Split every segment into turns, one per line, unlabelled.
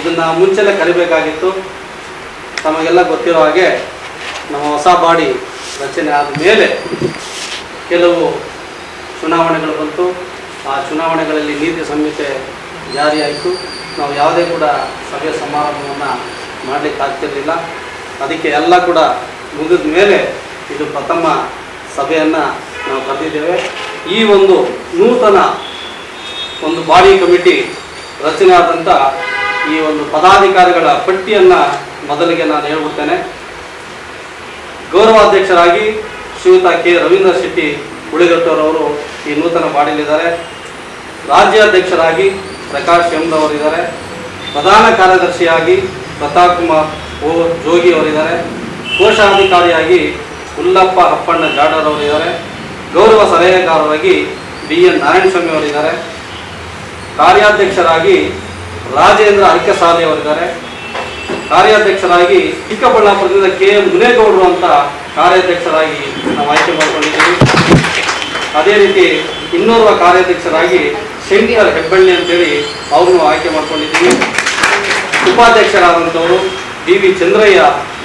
ಇದನ್ನ ಮುಂಚೆಲ್ಲ ಕರಿಬೇಕಾಗಿತ್ತು ತಮಗೆಲ್ಲ ಗೊತ್ತಿರೋ ಹಾಗೆ ನಮ್ಮ ಹೊಸ ಬಾಡಿ ರಚನೆ ಆದ ಮೇಲೆ ಕೆಲವು ಚುನಾವಣೆಗಳು ಬಂತು. ಆ ಚುನಾವಣೆಗಳಲ್ಲಿ ನೀತಿ ಸಂಹಿತೆ ಜಾರಿಯಾಯಿತು. ನಾವು ಯಾವುದೇ ಕೂಡ ಸಭೆ ಸಮಾರಂಭವನ್ನು ಮಾಡಲಿಕ್ಕೆ ಆಗ್ತಿರಲಿಲ್ಲ. ಅದಕ್ಕೆ ಎಲ್ಲ ಕೂಡ ಮುಗಿದ ಮೇಲೆ ಇದು ಪ್ರಥಮ ಸಭೆಯನ್ನು ನಾವು ಕರೆದಿದ್ದೇವೆ. ಈ ಒಂದು ನೂತನ ಒಂದು ಬಾಡಿ ಕಮಿಟಿ ರಚನೆ ಆದಂಥ ಈ ಒಂದು ಪದಾಧಿಕಾರಿಗಳ ಪಟ್ಟಿಯನ್ನು ಮೊದಲಿಗೆ ನಾನು ಹೇಳ್ಬಿಡ್ತೇನೆ. ಗೌರವಾಧ್ಯಕ್ಷರಾಗಿ ಶ್ರೀಯುತ ಕೆ. ರವೀಂದ್ರ ಶೆಟ್ಟಿ ಉಳಿಗಟ್ಟೋರವರು ಈ ನೂತನ ಬಾಡಿಲಿದ್ದಾರೆ ರಾಜ್ಯಾಧ್ಯಕ್ಷರಾಗಿ ಪ್ರಕಾಶ್ ಎಂದವರಿದ್ದಾರೆ ಪ್ರಧಾನ ಕಾರ್ಯದರ್ಶಿಯಾಗಿ ಪ್ರತಾಪ್ ಕುಮಾರ್ ಓ. ಜೋಗಿ ಅವರಿದ್ದಾರೆ. ಕೋಶಾಧಿಕಾರಿಯಾಗಿ ಉಲ್ಲಪ್ಪ ಅಪ್ಪಣ್ಣ ಜಾಡರ್ ಅವರಿದ್ದಾರೆ. ಗೌರವ ಸಲಹೆಗಾರರಾಗಿ ಬಿ. ಎನ್. ನಾರಾಯಣಸ್ವಾಮಿ ಅವರಿದ್ದಾರೆ. ಕಾರ್ಯಾಧ್ಯಕ್ಷರಾಗಿ ರಾಜೇಂದ್ರ ಅರ್ಕಸಾಲಿ ಅವರಿದ್ದಾರೆ. ಕಾರ್ಯಾಧ್ಯಕ್ಷರಾಗಿ ಚಿಕ್ಕಬಳ್ಳಾಪುರದಿಂದ ಕೆ ಎಂ ಮುನೇಗೌಡರು ಅಂತ ಕಾರ್ಯಾಧ್ಯಕ್ಷರಾಗಿ ನಾವು ಆಯ್ಕೆ ಮಾಡಿಕೊಂಡಿದ್ದೀವಿ. ಅದೇ ರೀತಿ ಇನ್ನೋರ್ವ ಕಾರ್ಯಾಧ್ಯಕ್ಷರಾಗಿ ಶಂಕರ್ ಹೆಬ್ಬಳ್ಳಿ ಅಂತೇಳಿ ಅವ್ರನ್ನು ಆಯ್ಕೆ ಮಾಡಿಕೊಂಡಿದ್ದೀವಿ. ಉಪಾಧ್ಯಕ್ಷರಾದಂಥವರು D V Chandraiah,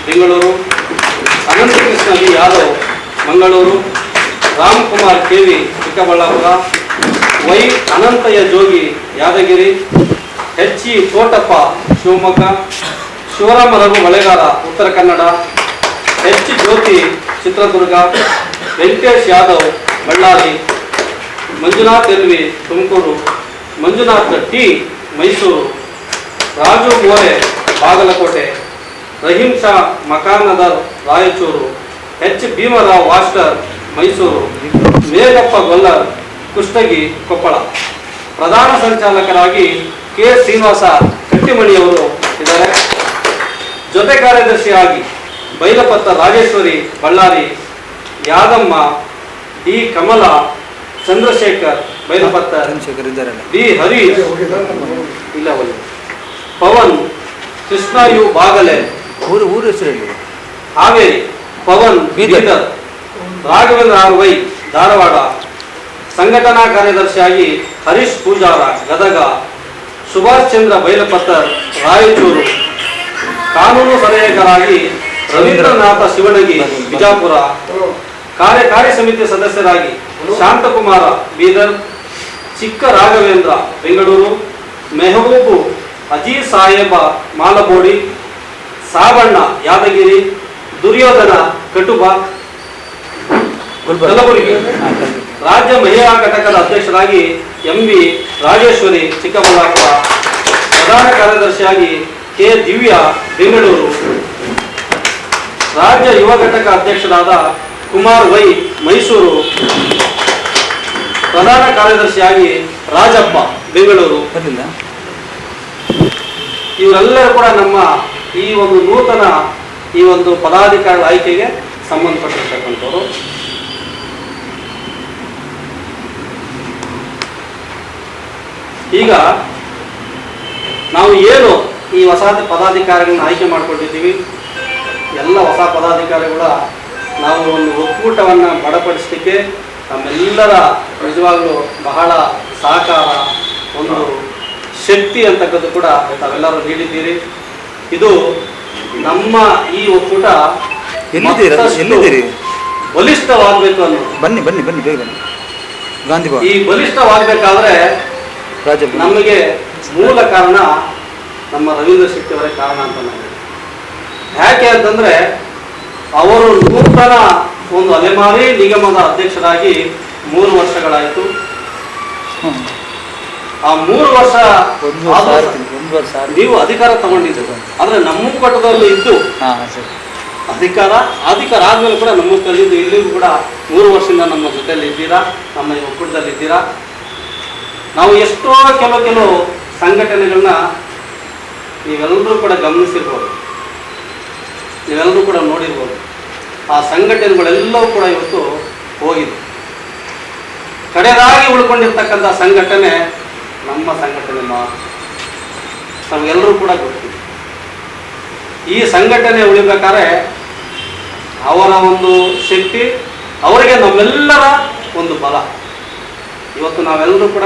Bengaluru. Anantakrishna Yadav, Mangaluru. Ramkumar K V Chikkaballapura. Y Anantaiah Jogi Yadagiri. H E Thotappa Shivamogga Shivarama Raghu Malegara Uttara Kannada, H Jyothi, Chitradurga, Venkatesh Yadav, Ballari, Manjunath L V, Tumakuru, Manjunath T, Mysuru, Raju More Bagalkote, Rahim Shah Makanadar Raichur, H Bhimrao Vastar Mysuru Meghappa Gollar, Kushtagi, Koppal. ಪ್ರಧಾನ ಸಂಚಾಲಕರಾಗಿ K Srinivasa ಕಟ್ಟಿಮಣಿಯವರು ಇದ್ದಾರೆ. ಜೊತೆ ಕಾರ್ಯದರ್ಶಿಯಾಗಿ Bailapatta Rajeshwari Ballari Yadamma D ಕಮಲ ಚಂದ್ರಶೇಖರ್ ಬೈಲಪತ್ತ
ಚಂದ್ರಶೇಖರ್ ಇದ್ದಾರೆ.
B Harish ಇಲ್ಲ ಒಳ್ಳೆ. Pavan Krishna U Baglay.
ಊರು ಊರು ಹೆಸರು
Haveri Pavan.
Bidar.
Raghavendra R Y Dharwad. ಸಂಘಟನಾ ಕಾರ್ಯದರ್ಶಿಯಾಗಿ ಹರೀಶ್ ಪೂಜಾರ ಗದಗ. ಸುಭಾಷ್ ಚಂದ್ರ ಬೈಲಪತ್ತರ್ ರಾಯಚೂರು. ಕಾನೂನು ಸಲಹೆಗಾರಾಗಿ ರವೀಂದ್ರನಾಥ ಶಿವಣಗಿ ಬಿಜಾಪುರ. ಕಾರ್ಯಕಾರಿ ಸಮಿತಿ ಸದಸ್ಯರಾಗಿ ಶಾಂತಕುಮಾರ ಬೀದರ್ ಚಿಕ್ಕ ರಾಘವೇಂದ್ರ ಬೆಂಗಳೂರು ಮೆಹಬೂಬು ಅಜೀ ಸಾಹೇಬ ಮಾಲಬೋಡಿ ಸಾಬಣ್ಣ ಯಾದಗಿರಿ ದುರ್ಯೋಧನ ಕಟುಬ ಕಲಬುರಗಿ. ರಾಜ್ಯ ಮಹಿಳಾ ಘಟಕದ ಅಧ್ಯಕ್ಷರಾಗಿ ಎಂ ವಿ ರಾಜೇಶ್ವರಿ ಚಿಕ್ಕಬಳ್ಳಾಪುರ ಪ್ರಧಾನ ಕಾರ್ಯದರ್ಶಿಯಾಗಿ ಕೆ ದಿವ್ಯಾ ಬೆಂಗಳೂರು. ರಾಜ್ಯ ಯುವ ಘಟಕ ಅಧ್ಯಕ್ಷರಾದ ಕುಮಾರ್ ವೈ ಮೈಸೂರು. ಪ್ರಧಾನ ಕಾರ್ಯದರ್ಶಿಯಾಗಿ ರಾಜಪ್ಪ ಬೆಂಗಳೂರು.
ಬರ್ಲಿಲ್ಲ.
ಇವರೆಲ್ಲರೂ ಕೂಡ ನಮ್ಮ ಈ ಒಂದು ನೂತನ ಈ ಒಂದು ಪದಾಧಿಕಾರಿಗಳ ಆಯ್ಕೆಗೆ ಸಂಬಂಧಪಟ್ಟಿರ್ತಕ್ಕಂಥವ್ರು. ಈಗ ನಾವು ಏನು ಈ ಹೊಸ ಪದಾಧಿಕಾರಿಗಳನ್ನ ಆಯ್ಕೆ ಮಾಡ್ಕೊಂಡಿದ್ದೀವಿ? ಎಲ್ಲ ಹೊಸ ಪದಾಧಿಕಾರಿಗಳ ನಾವು ಒಂದು ಒಕ್ಕೂಟವನ್ನು ಬಡಪಡಿಸಲಿಕ್ಕೆ ನಮ್ಮೆಲ್ಲರ ನಿಜವಾಗಲೂ ಬಹಳ ಸಹಕಾರ ಒಂದು ಶಕ್ತಿ ಅಂತಕ್ಕದ್ದು ಕೂಡ ತಾವೆಲ್ಲರೂ ನೀಡಿದ್ದೀರಿ. ಇದು ನಮ್ಮ ಈ ಒಕ್ಕೂಟ ಬಲಿಷ್ಠವಾಗಬೇಕು ಅನ್ನೋದು.
ಬನ್ನಿ ಬನ್ನಿ ಬನ್ನಿ ಬೇಗ ಬನ್ನಿ. ಗಾಂಧಿ
ಈ ಬಲಿಷ್ಠವಾಗಬೇಕಾದ್ರೆ ನಮಗೆ ಮೂಲ ಕಾರಣ ನಮ್ಮ ರವೀಂದ್ರ ಶೆಟ್ಟಿ ಅವರೇ ಕಾರಣ ಅಂತ ನಾನು. ಯಾಕೆ ಅಂತಂದ್ರೆ ಅವರು ನೂತನ ಒಂದು ಅಲೆಮಾರಿ ನಿಗಮದ ಅಧ್ಯಕ್ಷರಾಗಿ ಮೂರು ವರ್ಷಗಳಾಯಿತು. ಆ ಮೂರು ವರ್ಷ ನೀವು ಅಧಿಕಾರ ತಗೊಂಡಿದ್ದು ಅಂದ್ರೆ ನಮ್ಮ ಕಟ್ಟದಲ್ಲಿ ಇದ್ದು ಅಧಿಕಾರ ಅಧಿಕಾರ ಆದ್ಮೇಲೆ ಕೂಡ ನಮ್ಮ ಕಲಿದ್ದು ಇಲ್ಲಿಗೂ ಕೂಡ ಮೂರು ವರ್ಷದಿಂದ ನಮ್ಮ ಜೊತೆಯಲ್ಲಿ ಇದ್ದೀರಾ ನಮ್ಮ ಈ ಒಕ್ಕೂಟದಲ್ಲಿ ಇದ್ದೀರಾ ನಾವು ಎಷ್ಟೋ ಕೆಲವು ಕೆಲವು ಸಂಘಟನೆಗಳನ್ನ ನೀವೆಲ್ಲರೂ ಕೂಡ ಗಮನಿಸಿರ್ಬೋದು. ನೀವೆಲ್ಲರೂ ಕೂಡ ನೋಡಿರ್ಬೋದು. ಆ ಸಂಘಟನೆಗಳೆಲ್ಲವೂ ಕೂಡ ಇವತ್ತು ಹೋಗಿದೆ. ಕಡೆದಾಗಿ ಉಳ್ಕೊಂಡಿರ್ತಕ್ಕಂಥ ಸಂಘಟನೆ ನಮ್ಮ ಸಂಘಟನೆ ಮಾತ್ರ. ನಮಗೆಲ್ಲರೂ ಕೂಡ ಗೊತ್ತಿದೆ ಈ ಸಂಘಟನೆ ಉಳಿಬೇಕಾದ್ರೆ ಅವರ ಒಂದು ಶಕ್ತಿ, ಅವರಿಗೆ ನಮ್ಮೆಲ್ಲರ ಒಂದು ಬಲ. ಇವತ್ತು ನಾವೆಲ್ಲರೂ ಕೂಡ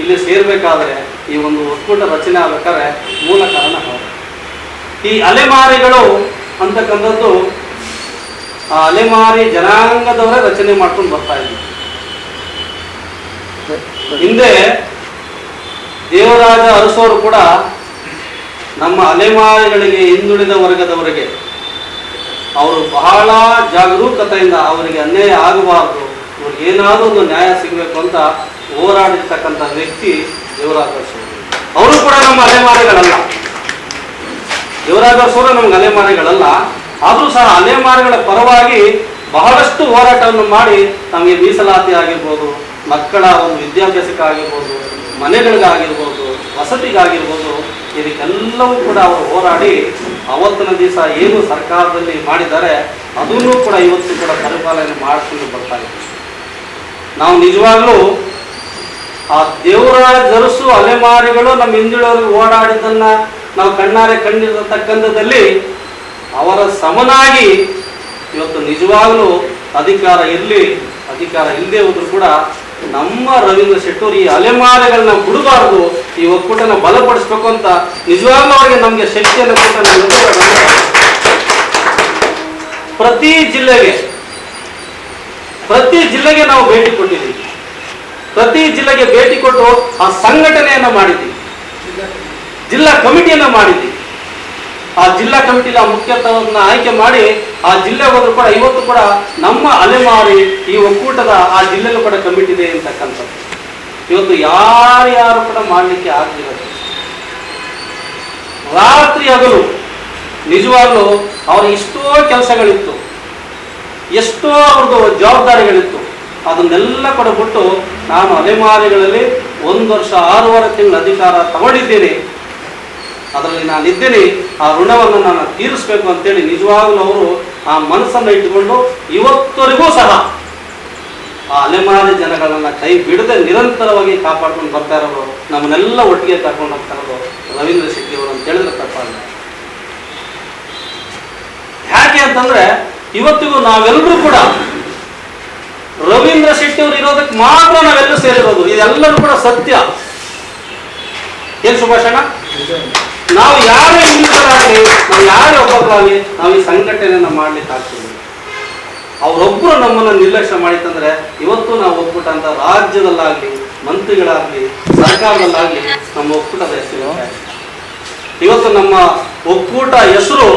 ಇಲ್ಲಿ ಸೇರಬೇಕಾದ್ರೆ ಈ ಒಂದು ಒಕ್ಕೂಟ ರಚನೆ ಆಗ್ಬೇಕಾದ್ರೆ ಮೂಲ ಕಾರಣ ಅವರು ಈ ಅಲೆಮಾರಿಗಳು ಅಂತಕ್ಕಂಥದ್ದು, ಆ ಅಲೆಮಾರಿ ಜನಾಂಗದವರೇ ರಚನೆ ಮಾಡ್ಕೊಂಡು ಬರ್ತಾ ಇದ್ವಿ ಹಿಂದೆ ದೇವರಾಜ ಅರಸೋರು ಕೂಡ ನಮ್ಮ ಅಲೆಮಾರಿಗಳಿಗೆ ಹಿಂದುಳಿದ ವರ್ಗದವರಿಗೆ ಅವರು ಬಹಳ ಜಾಗರೂಕತೆಯಿಂದ ಅವರಿಗೆ ಅನ್ಯಾಯ ಆಗಬಾರದು ಅವ್ರಿಗೆ ಏನಾದರೂ ಒಂದು ನ್ಯಾಯ ಸಿಗಬೇಕು ಅಂತ ಹೋರಾಡಿರ್ತಕ್ಕಂಥ ವ್ಯಕ್ತಿ ಸೂರ್ಯ. ಅವರು ಕೂಡ ನಮ್ಮ ಅಲೆಮಾರಿಗಳಲ್ಲ. ಸೂರ್ಯ ನಮ್ಗೆ ಅಲೆಮಾರಿಗಳಲ್ಲ. ಆದರೂ ಸಹ ಅಲೆಮಾರಿಗಳ ಪರವಾಗಿ ಬಹಳಷ್ಟು ಹೋರಾಟವನ್ನು ಮಾಡಿ ನಮಗೆ ಮೀಸಲಾತಿ ಆಗಿರ್ಬೋದು, ಮಕ್ಕಳ ಒಂದು ವಿದ್ಯಾಭ್ಯಾಸಕ್ಕಾಗಿರ್ಬೋದು ಮನೆಗಳಿಗಾಗಿರ್ಬೋದು, ವಸತಿಗಾಗಿರ್ಬೋದು, ಇದಕ್ಕೆಲ್ಲವೂ ಕೂಡ ಅವರು ಹೋರಾಡಿ ಅವತ್ತಿನ ದಿವಸ ಏನು ಸರ್ಕಾರದಲ್ಲಿ ಮಾಡಿದ್ದಾರೆ, ಅದನ್ನು ಕೂಡ ಇವತ್ತು ಕೂಡ ಪರಿಪಾಲನೆ ಮಾಡಿಕೊಂಡು ಬರ್ತಾ ಇದ್ದೀವಿ ನಾವು ನಿಜವಾಗ್ಲೂ ಆ ದೇವರ ಜರಸು ಅಲೆಮಾರಿಗಳು ನಮ್ಮ ಹಿಂದುಳಿದವರು ಓಡಾಡಿದ್ದನ್ನ ನಾವು ಕಣ್ಣಾರೆ ಕಂಡಿರತಕ್ಕಂಥದ್ದಲ್ಲಿ ಅವರ ಸಮನಾಗಿ ಇವತ್ತು ನಿಜವಾಗ್ಲೂ ಅಧಿಕಾರ ಇರಲಿ, ಅಧಿಕಾರ ಇಲ್ಲದೆ ಹೋದ್ರು ಕೂಡ ನಮ್ಮ ರವೀಂದ್ರ ಶೆಟ್ಟೂರ್ ಈ ಅಲೆಮಾರಿಗಳನ್ನ ಬಿಡಬಾರ್ದು ಈ ಒಕ್ಕೂಟನ ಬಲಪಡಿಸ್ಬೇಕು ಅಂತ ನಿಜವಾಗ್ಲೂ ಅವರಿಗೆ ನಮಗೆ ಶಕ್ತಿಯನ್ನು ಕೊಟ್ಟ ಪ್ರತಿ ಜಿಲ್ಲೆಗೆ ಪ್ರತಿ ಜಿಲ್ಲೆಗೆ ನಾವು ಭೇಟಿ ಕೊಟ್ಟಿದ್ದೀವಿ. ಪ್ರತಿ ಜಿಲ್ಲೆಗೆ ಭೇಟಿ ಕೊಟ್ಟು ಆ ಸಂಘಟನೆಯನ್ನು ಮಾಡಿದ್ದೀವಿ. ಜಿಲ್ಲಾ ಕಮಿಟಿಯನ್ನು ಮಾಡಿದ್ದೀವಿ. ಆ ಜಿಲ್ಲಾ ಕಮಿಟಿಲಿ ಆ ಮುಖ್ಯಸ್ಥರನ್ನ ಆಯ್ಕೆ ಮಾಡಿ ಆ ಜಿಲ್ಲೆ ಹೋದ್ರು ಕೂಡ ಇವತ್ತು ಕೂಡ ನಮ್ಮ ಅಲೆಮಾರಿ ಈ ಒಕ್ಕೂಟದ ಆ ಜಿಲ್ಲೆಯಲ್ಲೂ ಕೂಡ ಕಮಿಟಿ ಇದೆ ಅಂತಕ್ಕಂಥದ್ದು. ಇವತ್ತು ಯಾರ್ಯಾರು ಕೂಡ ಮಾಡಲಿಕ್ಕೆ ಆಗದಿರೋದು. ರಾತ್ರಿ ಹಗಲು ನಿಜವಾಗ್ಲೂ ಅವ್ರ ಇಷ್ಟೋ ಕೆಲಸಗಳಿತ್ತು. ಎಷ್ಟೋ ಅವ್ರದ್ದು ಜವಾಬ್ದಾರಿಗಳಿತ್ತು. ಅದನ್ನೆಲ್ಲ ಕೊಡಬಿಟ್ಟು ನಾನು ಅಲೆಮಾರಿಗಳಲ್ಲಿ ಒಂದು ವರ್ಷ ಆರೂವರೆ ತಿಂಗಳ ಅಧಿಕಾರ ತಗೊಂಡಿದ್ದೇನೆ. ಅದರಲ್ಲಿ ನಾನು ಇದ್ದೇನೆ. ಆ ಋಣವನ್ನು ನಾನು ತೀರಿಸಬೇಕು ಅಂತೇಳಿ ನಿಜವಾಗ್ಲೂ ಅವರು ಆ ಮನಸ್ಸನ್ನು ಇಟ್ಟುಕೊಂಡು ಇವತ್ತವರೆಗೂ ಸಹ ಆ ಅಲೆಮಾರಿ ಜನಗಳನ್ನ ಕೈ ಬಿಡದೆ ನಿರಂತರವಾಗಿ ಕಾಪಾಡ್ಕೊಂಡು ಬರ್ತಾ ಇರೋರು, ನಮ್ಮನ್ನೆಲ್ಲ ಒಟ್ಟಿಗೆ ಕರ್ಕೊಂಡು ಹೋಗ್ತಾ ರವೀಂದ್ರ ಶೆಟ್ಟಿ ಅವರು ಅಂತ ಹೇಳಿದ್ರೆ ತಪ್ಪಾಗಲ್ಲ ಯಾಕೆ ಅಂತಂದ್ರೆ ಇವತ್ತಿಗೂ ನಾವೆಲ್ಲರೂ ಕೂಡ ರವೀಂದ್ರ ಶೆಟ್ಟಿ ಅವರು ಇರೋದಕ್ಕೆ ಮಾತ್ರ ನಾವೆಲ್ಲರೂ ಸೇರಿರೋದು. ಇದೆಲ್ಲರೂ ಕೂಡ ಸತ್ಯ. ಏನ್ ಸುಭಾಷಣ ನಾವು ಯಾರೇ ಹಿಂದೂಗಳಾಗಲಿ, ನಾವು ಯಾರೇ ಒಬ್ಬರಾಗಲಿ ನಾವು ಈ ಸಂಘಟನೆಯನ್ನ ಮಾಡ್ಲಿಕ್ಕೆ ಆಗ್ತೀವಿ ಅವರೊಬ್ಬರು ನಮ್ಮನ್ನು ನಿರ್ಲಕ್ಷ್ಯ ಮಾಡಿತ್ತಂದ್ರೆ ಇವತ್ತು ನಾವು ಒಕ್ಕೂಟ ಅಂತ ರಾಜ್ಯದಲ್ಲಾಗ್ಲಿ, ಮಂತ್ರಿಗಳಾಗ್ಲಿ, ಸರ್ಕಾರದಲ್ಲಾಗ್ಲಿ ನಮ್ಮ ಒಕ್ಕೂಟದ ಹೆಸರು ಇವತ್ತು ನಮ್ಮ ಒಕ್ಕೂಟ ಹೆಸರು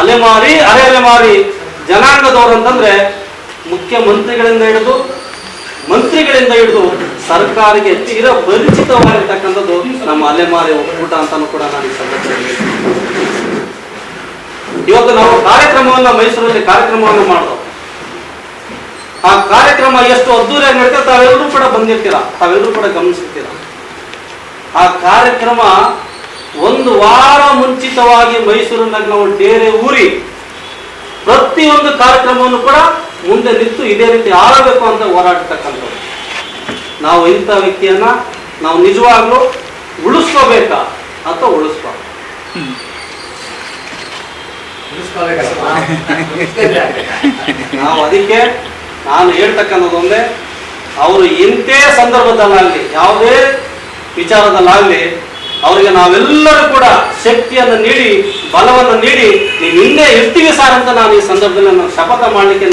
ಅಲೆಮಾರಿ, ಅರೆ ಅಲೆಮಾರಿ. ಜನಾಂಗದವರು ಅಂತಂದ್ರೆ ಮುಖ್ಯಮಂತ್ರಿಗಳಿಂದ ಹಿಡಿದು, ಮಂತ್ರಿಗಳಿಂದ ಹಿಡಿದು ಸರ್ಕಾರಕ್ಕೆ ತೀರ ಪರಿಚಿತವಾಗಿರ್ತಕ್ಕಂಥದ್ದು ನಮ್ಮ ಅಲೆಮಾರಿ ಒಕ್ಕೂಟ ಅಂತಾನು ಕೂಡ ನಾನು ಇವತ್ತು ನಾವು ಕಾರ್ಯಕ್ರಮವನ್ನ ಮೈಸೂರಲ್ಲಿ ಕಾರ್ಯಕ್ರಮವನ್ನು ಮಾಡೋದು. ಆ ಕಾರ್ಯಕ್ರಮ ಎಷ್ಟು ಅದ್ದೂರಿಯಾಗಿ ನಡೀತಾರೆ ತಾವೆಲ್ಲರೂ ಕೂಡ ಬಂದಿರ್ತೀರಾ, ತಾವೆಲ್ಲರೂ ಕೂಡ ಗಮನಿಸಿರ್ತೀರಾ ಆ ಕಾರ್ಯಕ್ರಮ ಒಂದು ವಾರ ಮುಂಚಿತವಾಗಿ ಮೈಸೂರಿನಲ್ಲಿ ನಾವು ಡೇರೆ ಊರಿ ಪ್ರತಿಯೊಂದು ಕಾರ್ಯಕ್ರಮವನ್ನು ಕೂಡ ಮುಂದೆ ನಿಂತು ಇದೇ ರೀತಿ ಆಳಬೇಕು ಅಂತ ಹೋರಾಡ್ತಕ್ಕಂಥದ್ದು ನಾವು ಇಂಥ ವ್ಯಕ್ತಿಯನ್ನ ನಾವು ನಿಜವಾಗ್ಲೂ ಉಳಿಸ್ಕೋಬೇಕಾ ಅಥವಾ ಉಳಿಸ್ಬಾರ್ದು? ನಾವು ಅದಕ್ಕೆ ನಾನು ಹೇಳ್ತಕ್ಕಂಥದ್ದು ಒಂದೇ ಅವರು ಇಂಥೇ ಸಂದರ್ಭದಲ್ಲಾಗಲಿ ಯಾವುದೇ ವಿಚಾರದಲ್ಲಾಗಲಿ ಅವರಿಗೆ ನಾವೆಲ್ಲರೂ ಕೂಡ ಶಕ್ತಿಯನ್ನು ನೀಡಿ ಬಲವನ್ನು ನೀಡಿ ನೀವು ಹಿಂದೆ ಇರ್ತೀವಿ ಸರ್ ಅಂತ ನಾನು ಈ ಸಂದರ್ಭದಲ್ಲಿ ನಾನು ಶಪಥ ಮಾಡಲಿಕ್ಕೆ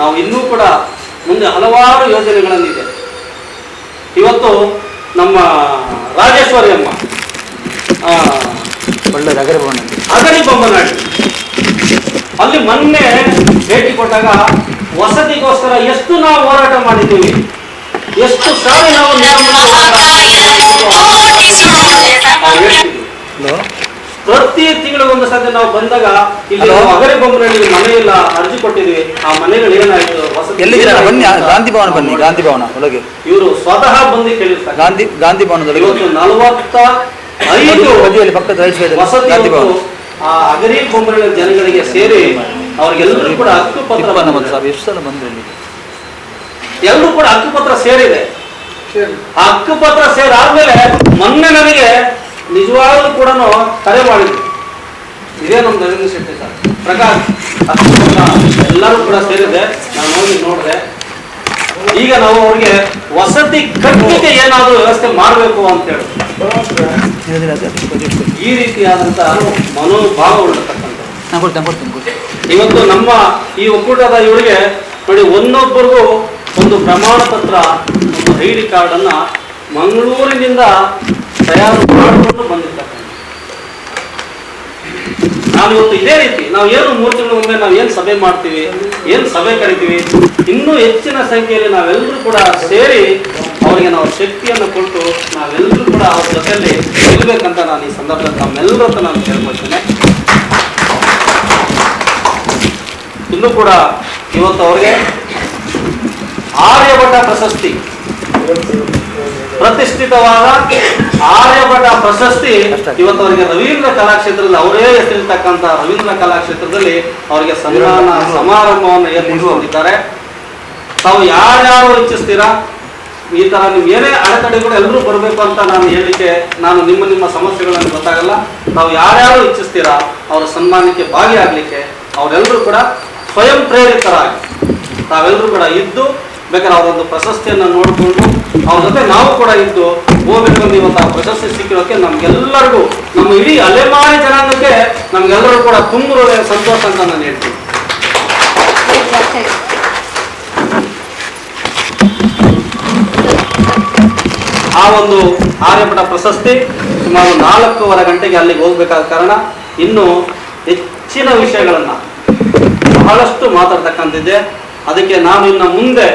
ನಾವು ಇನ್ನೂ ಕೂಡ ಮುಂದೆ ಹಲವಾರು ಯೋಜನೆಗಳನ್ನಿದೆ. ಇವತ್ತು ನಮ್ಮ ರಾಜೇಶ್ವರಿ ಅಮ್ಮ ಅಗಡಿ ಬೊಮ್ಮನಾಡಿ. ಅಲ್ಲಿ ಮೊನ್ನೆ ಭೇಟಿ ಕೊಟ್ಟಾಗ ವಸತಿಗೋಸ್ಕರ ಎಷ್ಟು ನಾವು ಹೋರಾಟ ಮಾಡಿದ್ದೀವಿ. ಎಷ್ಟು ಸಾರಿ ನಾವು ಪ್ರತಿ ತಿಂಗಳು ಒಂದು ಸಾಧ್ಯ ನಾವು ಬಂದಾಗ ಇಲ್ಲಿ ಮಗರಿ ಬೊಮ್ಮನಹಳ್ಳಿ ಮನೆ ಇಲ್ಲ ಅರ್ಜಿ ಕೊಟ್ಟಿದ್ವಿ ಆ ಮನೆಗಳು ಏನಾಯ್ತು?
ಎಲ್ಲಿದ್ದೀರಾ? ಬನ್ನಿ ಗಾಂಧಿ ಭವನ ಬನ್ನಿ ಗಾಂಧಿ ಭವನ ಒಳಗೆ.
ಇವರು ಸ್ವತಃ ಬಂದು ಕೇಳಿರ್ತಾರೆ.
ಗಾಂಧಿ ಗಾಂಧಿ ಭವನದಲ್ಲಿ
ಇವತ್ತು ನಲವತ್ತ ಐದು
ಬದಿಯಲ್ಲಿ ಪಕ್ಕದ
ವಸತಿ
ಗಾಂಧಿ ಭವನ.
ಆ ಅಗರಿ ಬೊಮ್ಮನಹಳ್ಳಿ ಜನಗಳಿಗೆ ಸೇರಿ ಅವ್ರಿಗೆಲ್ಲರೂ ಕೂಡ ಹತ್ತು
ಪತ್ರ
ಬಂದಿದೆ.
ಸಾವಿರ ಎಷ್ಟು ಸಲ ಬಂದ್ರೆ
ಎಲ್ಲರೂ ಕೂಡ ಹಕ್ಕುಪತ್ರ ಸೇರಿದೆ. ಆ ಹಕ್ಕುಪತ್ರ ಸೇರಾದ್ಮೇಲೆ ಮೊನ್ನೆ ನನಗೆ ನಿಜವಾಗ್ಲೂ ಕೂಡ ಕರೆ ಮಾಡಿದ್ರು. ಇದೇ ನಮ್ಮ ನರೇಂದ್ರ ಶೆಟ್ಟಿ ಸರ್. ಪ್ರಕಾಶ್ ಹಕ್ಕುಪತ್ರ ಎಲ್ಲರೂ ಕೂಡ ಸೇರಿದೆ. ನಾನು ಹೋಗಿ ನೋಡಿದೆ. ಈಗ ನಾವು ಅವ್ರಿಗೆ ವಸತಿ ಕಟ್ಟಿಗೆ ಏನಾದರೂ ವ್ಯವಸ್ಥೆ ಮಾಡಬೇಕು ಅಂತ ಹೇಳಿ. ಈ ರೀತಿಯಾದಂತ ಮನೋಭಾವ ಉಳ್ಳತಕ್ಕಂಥ ಇವತ್ತು ನಮ್ಮ ಈ ಒಕ್ಕೂಟದ ಇವರಿಗೆ ನೋಡಿ ಒಂದೊಬ್ಬರಿಗೂ ಒಂದು ಪ್ರಮಾಣ ಪತ್ರ ಒಂದು ಐ ಡಿ ಕಾರ್ಡನ್ನು ಮಂಗಳೂರಿನಿಂದ ತಯಾರು ಮಾಡಿಕೊಂಡು ಬಂದಿರ್ತಕ್ಕಂಥ ನಾವು ಇವತ್ತು ಇದೇ ರೀತಿ, ನಾವು ಏನು ಮೂರು ತಿಂಗಳಿಗೊಮ್ಮೆ ನಾವು ಏನು ಸಭೆ ಮಾಡ್ತೀವಿ, ಏನು ಸಭೆ ಕರಿತೀವಿ, ಇನ್ನೂ ಹೆಚ್ಚಿನ ಸಂಖ್ಯೆಯಲ್ಲಿ ನಾವೆಲ್ಲರೂ ಕೂಡ ಸೇರಿ ಅವರಿಗೆ ನಾವು ಶಕ್ತಿಯನ್ನು ಕೊಟ್ಟು ನಾವೆಲ್ಲರೂ ಕೂಡ ಅವ್ರ ಜೊತೆಯಲ್ಲಿ ನಿಲ್ಬೇಕಂತ ನಾನು ಈ ಸಂದರ್ಭದಲ್ಲಿ ನಮ್ಮೆಲ್ಲರೂ ಹತ್ರ ನಾನು ಕೇಳ್ಕೊಳ್ತೇನೆ. ಇನ್ನು ಕೂಡ ಇವತ್ತು ಅವ್ರಿಗೆ ಆರ್ಯಭಟ ಪ್ರಶಸ್ತಿ. ಪ್ರತಿಷ್ಠಿತವಾದ ಆರ್ಯಭಟ ಪ್ರಶಸ್ತಿ ಇವತ್ತು ಅವರಿಗೆ ರವೀಂದ್ರ ಕಲಾಕ್ಷೇತ್ರದಲ್ಲಿ, ಅವರೇ ಹೆಸರಿರ್ತಕ್ಕಂಥ ರವೀಂದ್ರ ಕಲಾಕ್ಷೇತ್ರದಲ್ಲಿ ಅವರಿಗೆ ಸನ್ಮಾನ ಸಮಾರಂಭವನ್ನು ಏರ್ಪಡಿಸಿಕೊಂಡಿದ್ದಾರೆ ತಾವು ಯಾರ್ಯಾರು ಇಚ್ಛಿಸ್ತೀರಾ? ಈ ತರ ನೀವು ಏನೇ ಅಡೆತಡೆಗಳು ಎಲ್ಲರೂ ಬರಬೇಕು ಅಂತ ನಾನು ಹೇಳಿಕೆ, ನಾನು ನಿಮ್ಮ ನಿಮ್ಮ ಸಮಸ್ಯೆಗಳನ್ನು ಗೊತ್ತಾಗಲ್ಲ. ತಾವು ಯಾರ್ಯಾರು ಇಚ್ಛಿಸ್ತೀರಾ, ಅವರ ಸನ್ಮಾನಕ್ಕೆ ಭಾಗಿಯಾಗಲಿಕ್ಕೆ, ಅವರೆಲ್ಲರೂ ಕೂಡ ಸ್ವಯಂ ಪ್ರೇರಿತರಾಗಿ, ತಾವೆಲ್ಲರೂ ಕೂಡ ಇದ್ದು ಬೇಕಾದ್ರೆ ಅವರೊಂದು ಪ್ರಶಸ್ತಿಯನ್ನು ನೋಡಿಕೊಂಡು ಅವ್ರ ಜೊತೆ ನಾವು ಕೂಡ ಇದ್ದು ಹೋಗ್ಬೇಕಂದು ಇವತ್ತು ಆ ಪ್ರಶಸ್ತಿ ಸಿಕ್ಕಿರೋಕೆ ನಮ್ಗೆಲ್ಲರಿಗೂ, ನಮ್ಮ ಇಡೀ ಅಲೆಮಾರಿ ಜನಾಂಗಕ್ಕೆ ನಮ್ಗೆಲ್ಲರೂ ಕೂಡ ತುಂಬ ಸಂತೋಷ ಅಂತ ನಾನು ಹೇಳ್ತೀನಿ. ಆ ಒಂದು ಆರ್ಯಪಟ ಪ್ರಶಸ್ತಿ ಸುಮಾರು ನಾಲ್ಕೂವರೆ ಗಂಟೆಗೆ ಅಲ್ಲಿಗೆ ಹೋಗ್ಬೇಕಾದ ಕಾರಣ ಇನ್ನು ಹೆಚ್ಚಿನ ವಿಷಯಗಳನ್ನು ಬಹಳಷ್ಟು ಮಾತಾಡ್ತಕ್ಕಂತಿದೆ ಅದಕ್ಕೆ ನಾನು ಇನ್ನು ಮುಂದೆ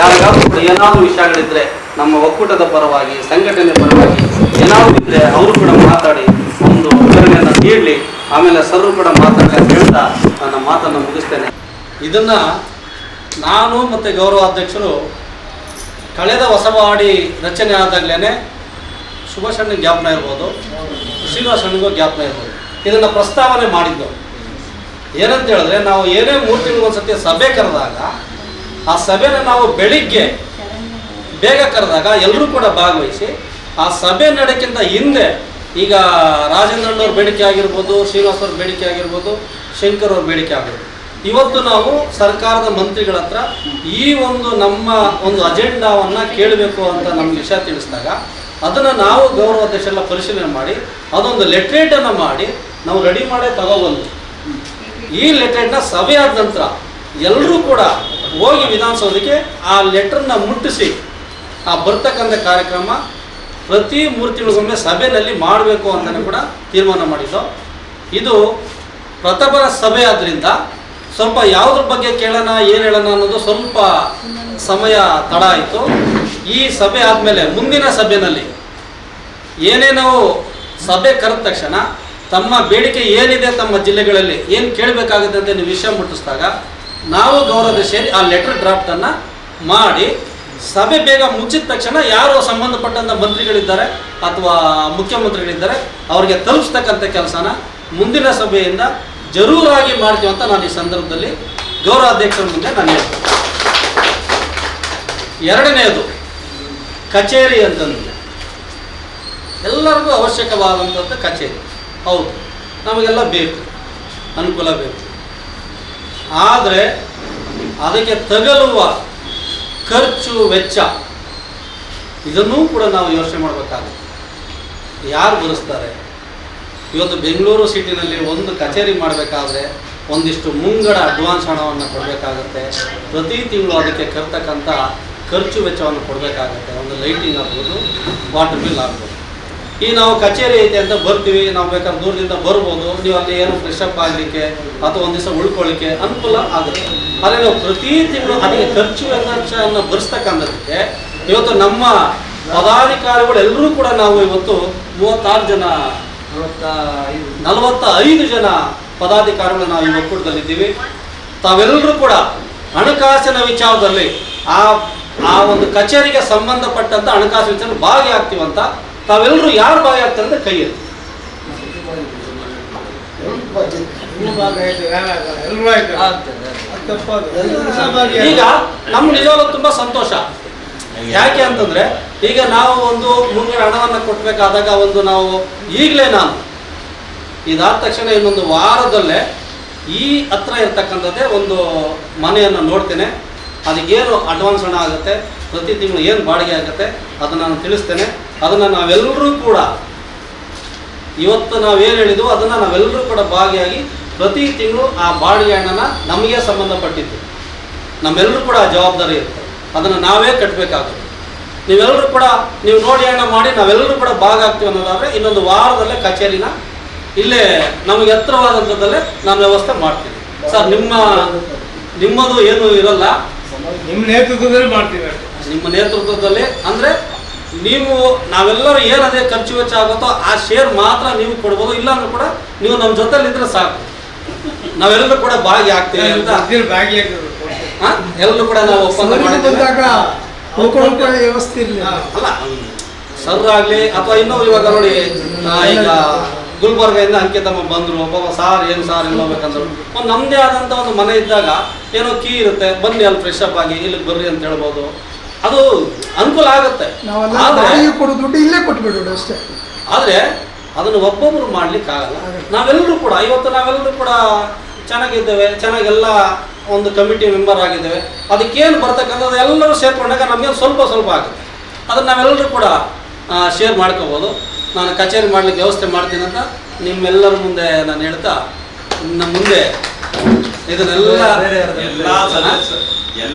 ಯಾರಿಗಾದ್ರೂ ಏನಾದರೂ ವಿಷಯಗಳಿದ್ರೆ ನಮ್ಮ ಒಕ್ಕೂಟದ ಪರವಾಗಿ, ಸಂಘಟನೆ ಪರವಾಗಿ ಏನಾದರೂ ಇದ್ರೆ ಅವರು ಕೂಡ ಮಾತಾಡಿ ಒಂದು ವಿವರಣೆಯನ್ನು ನೀಡಲಿ ಆಮೇಲೆ ಸರ್ವರು ಕೂಡ ಮಾತಾಡಲಿ ಅಂತ ಹೇಳ್ತಾ ನನ್ನ ಮಾತನ್ನು ಮುಗಿಸ್ತೇನೆ. ಇದನ್ನ ನಾನು ಮತ್ತೆ ಗೌರವ ಅಧ್ಯಕ್ಷರು ಕಳೆದ ಹೊಸವಾಡಿ ರಚನೆ ಆದಾಗಲೇ ಸುಭಾಷ್ ಅಣ್ಣ ಜ್ಞಾಪನ ಇರ್ಬೋದು ಶ್ರೀನಿವಾಸ ಅಣ್ಣಗೂ ಜ್ಞಾಪನ ಇರ್ಬೋದು. ಇದನ್ನು ಪ್ರಸ್ತಾವನೆ ಮಾಡಿದ್ದು. ಏನಂತ ಹೇಳಿದ್ರೆ ನಾವು ಏನೇ ಮೂರು ತಿಂಗಳಿಗೊಂದ್ಸತಿ ಸಭೆ ಕರೆದಾಗ ಆ ಸಭೆನ ನಾವು ಬೆಳಿಗ್ಗೆ ಬೇಗ ಕರೆದಾಗ ಎಲ್ಲರೂ ಕೂಡ ಭಾಗವಹಿಸಿ ಆ ಸಭೆ ನಡೆಕ್ಕಿಂತ ಹಿಂದೆ ಈಗ ರಾಜೇಂದ್ರಣ್ಣವ್ರ ಬೇಡಿಕೆ ಆಗಿರ್ಬೋದು, ಶ್ರೀನಿವಾಸ್ ಬೇಡಿಕೆ ಆಗಿರ್ಬೋದು, ಶಂಕರ್ ಅವ್ರ ಬೇಡಿಕೆ ಆಗಿರ್ಬೋದು. ಇವತ್ತು ನಾವು ಸರ್ಕಾರದ ಮಂತ್ರಿಗಳ ಹತ್ರ ಈ ಒಂದು ನಮ್ಮ ಒಂದು ಅಜೆಂಡಾವನ್ನು ಕೇಳಬೇಕು ಅಂತ ನಮ್ಗೆ ವಿಷಯ ತಿಳಿಸಿದಾಗ ಅದನ್ನು ನಾವು ಗೌರವ ಅಧ್ಯಕ್ಷರೆಲ್ಲ ಪರಿಶೀಲನೆ ಮಾಡಿ, ಅದೊಂದು ಲೆಟ್ರೇಟನ್ನು ಮಾಡಿ ನಾವು ರೆಡಿ ಮಾಡೇ ತಗೋಬಂದು ಈ ಲೆಟ್ರೇಟ್ನ ಸಭೆ ಆದ ನಂತರ ಎಲ್ಲರೂ ಕೂಡ ಹೋಗಿ ವಿಧಾನಸೌಧಕ್ಕೆ ಆ ಲೆಟರ್ನ ಮುಟ್ಟಿಸಿ, ಆ ಬರ್ತಕ್ಕಂಥ ಕಾರ್ಯಕ್ರಮ ಪ್ರತಿ ಮೂರು ತಿಂಗಳಿಗೊಮ್ಮೆ ಸಭೆಯಲ್ಲಿ ಮಾಡಬೇಕು ಅಂತಲೂ ಕೂಡ ತೀರ್ಮಾನ ಮಾಡಿದ್ದು. ಇದು ಪ್ರಥಮ ಸಭೆ ಆದ್ದರಿಂದ ಸ್ವಲ್ಪ ಯಾವುದ್ರ ಬಗ್ಗೆ ಕೇಳೋಣ, ಏನು ಹೇಳೋಣ ಅನ್ನೋದು ಸ್ವಲ್ಪ ಸಮಯ ತಡ ಆಯಿತು. ಈ ಸಭೆ ಆದಮೇಲೆ ಮುಂದಿನ ಸಭೆಯಲ್ಲಿ ಏನೇನೋ ಸಭೆ ಕರೆದ ತಕ್ಷಣ ತಮ್ಮ ಬೇಡಿಕೆ ಏನಿದೆ ತಮ್ಮ ಜಿಲ್ಲೆಗಳಲ್ಲಿ, ಏನು ಕೇಳಬೇಕಾಗುತ್ತೆ ಅಂತ ನೀವು ವಿಷಯ ಮುಟ್ಟಿಸಿದಾಗ ನಾವು ಗೌರವ ಸೇರಿ ಆ ಲೆಟರ್ ಡ್ರಾಫ್ಟನ್ನು ಮಾಡಿ, ಸಭೆ ಬೇಗ ಮುಚ್ಚಿದ ತಕ್ಷಣ ಯಾರು ಸಂಬಂಧಪಟ್ಟಂಥ ಮಂತ್ರಿಗಳಿದ್ದಾರೆ ಅಥವಾ ಮುಖ್ಯಮಂತ್ರಿಗಳಿದ್ದಾರೆ, ಅವರಿಗೆ ತಲುಪಿಸ್ತಕ್ಕಂಥ ಕೆಲಸನ ಮುಂದಿನ ಸಭೆಯಿಂದ ಜರೂರಾಗಿ ಮಾಡ್ತೀವಿ ಅಂತ ನಾನು ಈ ಸಂದರ್ಭದಲ್ಲಿ ಗೌರವ ಅಧ್ಯಕ್ಷರ ಮುಂದೆ ನಾನು ಹೇಳ್ತೀನಿ. ಎರಡನೆಯದು ಕಚೇರಿ ಅಂತಂದ್ರೆ ಎಲ್ಲರಿಗೂ ಅವಶ್ಯಕವಾದಂಥದ್ದು ಕಚೇರಿ. ಹೌದು, ನಮಗೆಲ್ಲ ಬೇಕು, ಅನುಕೂಲ ಬೇಕು. ಆದರೆ ಅದಕ್ಕೆ ತಗಲುವ ಖರ್ಚು ವೆಚ್ಚ, ಇದನ್ನೂ ಕೂಡ ನಾವು ಯೋಚನೆ ಮಾಡಬೇಕಾಗುತ್ತೆ. ಯಾರು ಬರೆಸ್ತಾರೆ ಇವತ್ತು ಬೆಂಗಳೂರು ಸಿಟಿನಲ್ಲಿ ಒಂದು ಕಚೇರಿ ಮಾಡಬೇಕಾದ್ರೆ ಒಂದಿಷ್ಟು ಮುಂಗಡ ಅಡ್ವಾನ್ಸ್ ಹಣವನ್ನು ಕೊಡಬೇಕಾಗತ್ತೆ. ಪ್ರತಿ ತಿಂಗಳು ಅದಕ್ಕೆ ಕರ್ತಕ್ಕಂಥ ಖರ್ಚು ವೆಚ್ಚವನ್ನು ಕೊಡಬೇಕಾಗತ್ತೆ. ಒಂದು ಲೈಟಿಂಗ್ ಆಗ್ಬೋದು, ವಾಟರ್ ಬಿಲ್ ಆಗ್ಬೋದು. ಈ ನಾವು ಕಚೇರಿ ಐತೆ ಅಂತ ಬರ್ತೀವಿ, ನಾವು ಬೇಕಾದ್ರೆ ದೂರದಿಂದ ಬರ್ಬೋದು, ನೀವು ಅಲ್ಲಿ ಏನು ಫ್ರೆಶ್ ಅಪ್ ಆಗಲಿಕ್ಕೆ ಅಥವಾ ಒಂದು ದಿವಸ ಉಳ್ಕೊಳ್ಳಿಕ್ಕೆ ಅನುಕೂಲ ಆಗುತ್ತೆ. ಆದರೆ ನಾವು ಪ್ರತಿ ತಿಂಗಳು ಅದಕ್ಕೆ ಖರ್ಚು ವೆಚ್ಚವನ್ನು ಭರಿಸ್ತಕ್ಕಂಥದ್ದಕ್ಕೆ ಇವತ್ತು ನಮ್ಮ ಪದಾಧಿಕಾರಿಗಳು ಎಲ್ಲರೂ ಕೂಡ ನಾವು ಇವತ್ತು ಮೂವತ್ತಾರು ಜನ, ನಲವತ್ತ ಐದು ಜನ ಪದಾಧಿಕಾರಿಗಳು ನಾವು ಈ ಒಕ್ಕೂಟದಲ್ಲಿದ್ದೀವಿ. ತಾವೆಲ್ಲರೂ ಕೂಡ ಹಣಕಾಸಿನ ವಿಚಾರದಲ್ಲಿ ಆ ಆ ಒಂದು ಕಚೇರಿಗೆ ಸಂಬಂಧಪಟ್ಟಂತ ಹಣಕಾಸು ವಿಚಾರ ಭಾಗಿಯಾಗ್ತೀವಂತ ತಾವೆಲ್ಲರೂ ಯಾರು ಬಾಯಿ ಆಗ್ತಾರೆ ಕೈ ಎತ್ತಿ. ಈಗ ನಮ್ಗೆ ನಿಜವಾಗ್ಲೂ ತುಂಬಾ ಸಂತೋಷ. ಯಾಕೆ ಅಂತಂದ್ರೆ, ಈಗ ನಾವು ಒಂದು ಮುಂದಿನ ಹಣವನ್ನು ಕೊಟ್ಬೇಕಾದಾಗ ಒಂದು ನಾವು ಈಗಲೇ ನಾನು ಇದಾದ ತಕ್ಷಣ ಇನ್ನೊಂದು ವಾರದಲ್ಲೇ ಈ ಹತ್ರ ಇರ್ತಕ್ಕಂಥದ್ದೇ ಒಂದು ಮನೆಯನ್ನು ನೋಡ್ತೇನೆ. ಅದಕ್ಕೇನು ಅಡ್ವಾನ್ಸ್ ಹಣ ಆಗುತ್ತೆ, ಪ್ರತಿ ತಿಂಗಳು ಏನು ಬಾಡಿಗೆ ಆಗುತ್ತೆ, ಅದನ್ನು ನಾನು ತಿಳಿಸ್ತೇನೆ. ಅದನ್ನು ನಾವೆಲ್ಲರೂ ಕೂಡ ಇವತ್ತು ನಾವೇನು ಹೇಳಿದ್ವು ಅದನ್ನು ನಾವೆಲ್ಲರೂ ಕೂಡ ಭಾಗಿಯಾಗಿ ಪ್ರತಿ ತಿಂಗಳು ಆ ಬಾಡಿಗೆ ಹಣನ ನಮಗೆ ಸಂಬಂಧಪಟ್ಟಿದ್ದು. ನಮ್ಮೆಲ್ಲರೂ ಕೂಡ ಆ ಜವಾಬ್ದಾರಿ ಇರುತ್ತೆ. ಅದನ್ನು ನಾವೇ ಕಟ್ಟಬೇಕಾಗುತ್ತೆ ನೀವೆಲ್ಲರೂ ಕೂಡ ನೀವು ನೋಡಿ ಹಣ ಮಾಡಿ ನಾವೆಲ್ಲರೂ ಕೂಡ ಭಾಗ ಆಗ್ತೀವಿ ಅನ್ನೋದಾದರೆ ಇನ್ನೊಂದು ವಾರದಲ್ಲೇ ಕಚೇರಿನ ಇಲ್ಲೇ ನಮಗೆ ಎತ್ತರವಾದಂಥದ್ದಲ್ಲೇ ನಾನು ವ್ಯವಸ್ಥೆ ಮಾಡ್ತೀನಿ. ಸರ್ ನಿಮ್ಮ ನಿಮ್ಮದು ಏನು ಇರಲ್ಲ.
ನಿಮ್ಮ ನೇತೃತ್ವದಲ್ಲಿ ಮಾಡ್ತೀವಿ.
ನಿಮ್ಮ ನೇತೃತ್ವದಲ್ಲಿ ಅಂದರೆ ನೀವು ನಾವೆಲ್ಲರೂ ಏನು ಅದೇ ಖರ್ಚು ವೆಚ್ಚ ಆಗುತ್ತೋ ಆ ಶೇರ್ ಮಾತ್ರ ನೀವು ಕೊಡ್ಬೋದು. ಇಲ್ಲ ಅಂದ್ರೆ ಕೂಡ ನೀವು ನಮ್ಮ ಜೊತೆಲಿ ಇದ್ರೆ ಸಾಕು. ನಾವೆಲ್ಲರೂ ಕೂಡ ಭಾಗಿ ಆಗ್ತೇವೆ ಅಂತ? ಎಲ್ಲರೂ ಕೂಡ ನಾವು ಒಪ್ಪಂದ
ವ್ಯವಸ್ಥೆ ಇರಲಿಲ್ಲ.
ಅಲ್ಲ ಸರ್ ಆಗಲಿ ಅಥವಾ ಇನ್ನೂ ಇವಾಗ ನೋಡಿ ಈಗ ಈಗ ಗುಲ್ಬರ್ಗದಿಂದ ಅಂಕಿತಮ್ಮ ಬಂದರು. ಒಬ್ಬ ಸಾರ್ ಏನು ಸಾರ್ ಏನು ಹೋಗ್ಬೇಕಂದ್ರು ಒಂದು ನಮ್ಮದೇ ಆದಂಥ ಒಂದು ಮನೆ ಇದ್ದಾಗ ಏನೋ ಕೀ ಇರುತ್ತೆ. ಬನ್ನಿ ಅಲ್ಲಿ ಫ್ರೆಶ್ ಅಪ್ ಆಗಿ ಇಲ್ಲಿಗೆ ಬರ್ರಿ ಅಂತ ಹೇಳ್ಬೋದು. ಅದು ಅನುಕೂಲ ಆಗುತ್ತೆ.
ಕೊಡು
ಆದ್ರೆ
ಬಾಡಿಗೆ ಕೊಡೋ ದುಡ್ಡು ಇಲ್ಲೇ ಕೊಟ್ಬಿಡೋದು ಅಷ್ಟೇ.
ಆದರೆ ಅದನ್ನು ಒಬ್ಬೊಬ್ಬರು ಮಾಡ್ಲಿಕ್ಕೆ ಆಗಲ್ಲ. ನಾವೆಲ್ಲರೂ ಕೂಡ ಇವತ್ತು ನಾವೆಲ್ಲರೂ ಕೂಡ ಚೆನ್ನಾಗಿದ್ದೇವೆ ಚೆನ್ನಾಗೆಲ್ಲ ಒಂದು ಕಮಿಟಿ ಮೆಂಬರ್ ಆಗಿದ್ದೇವೆ. ಅದಕ್ಕೇನು ಬರ್ತಕ್ಕಂಥದ್ದು ಎಲ್ಲರೂ ಸೇರ್ಕೊಂಡಾಗ ನಮಗೆ ಸ್ವಲ್ಪ ಸ್ವಲ್ಪ ಆಗುತ್ತೆ. ಅದನ್ನು ನಾವೆಲ್ಲರೂ ಕೂಡ ಶೇರ್ ಮಾಡ್ಕೋಬೋದು. ನಾನು ಕಚೇರಿ ಮಾಡ್ಲಿಕ್ಕೆ ವ್ಯವಸ್ಥೆ ಮಾಡ್ತೀನಿ ಅಂತ ನಿಮ್ಮೆಲ್ಲರ ಮುಂದೆ ನಾನು ಹೇಳ್ತಾ ನಮ್ಮ ಮುಂದೆ ಇದನ್ನೆಲ್ಲ